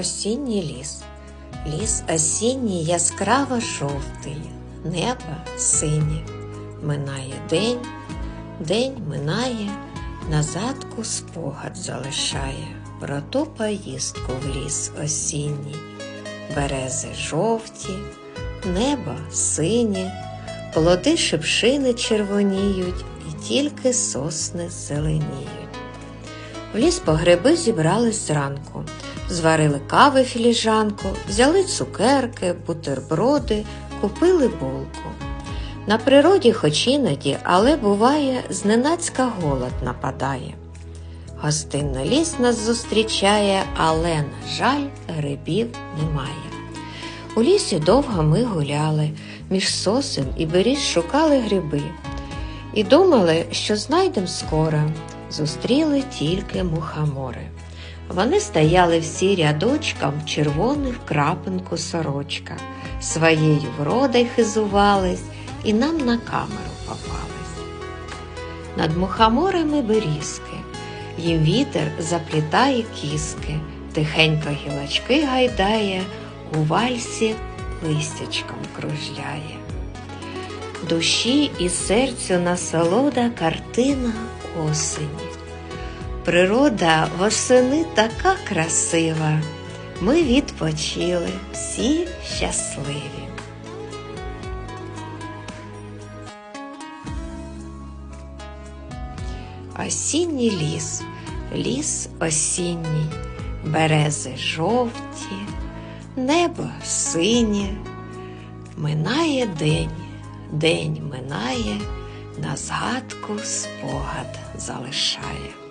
Осінній ліс. Ліс осінній яскраво жовтий, небо синє. Минає день, день минає, назадку спогад залишає про ту поїздку в ліс осінній. Берези жовті, небо синє, плоди шипшини червоніють, і тільки сосни зеленіють. В ліс по гриби зібрались зранку, зварили кави філіжанку, взяли цукерки, бутерброди, купили булку. На природі хоч іноді, але буває, зненацька голод нападає. Гостинно ліс нас зустрічає, але, на жаль, грибів немає. У лісі довго ми гуляли, між сосен і беріз шукали гриби. І думали, що знайдем скоро, зустріли тільки мухомори. Вони стояли всі рядочком в червоних крапинку сорочка, своєю вродою хизувались і нам на камеру попались. Над мухоморами берізки, їм вітер заплітає кіски, тихенько гілочки гайдає, у вальсі листячком кружляє. Душі і серцю насолода картина осені. Природа восени така красива. Ми відпочили всі щасливі. Осінній ліс, ліс осінній, берези жовті, небо синє, минає день, день минає, на згадку спогад залишає.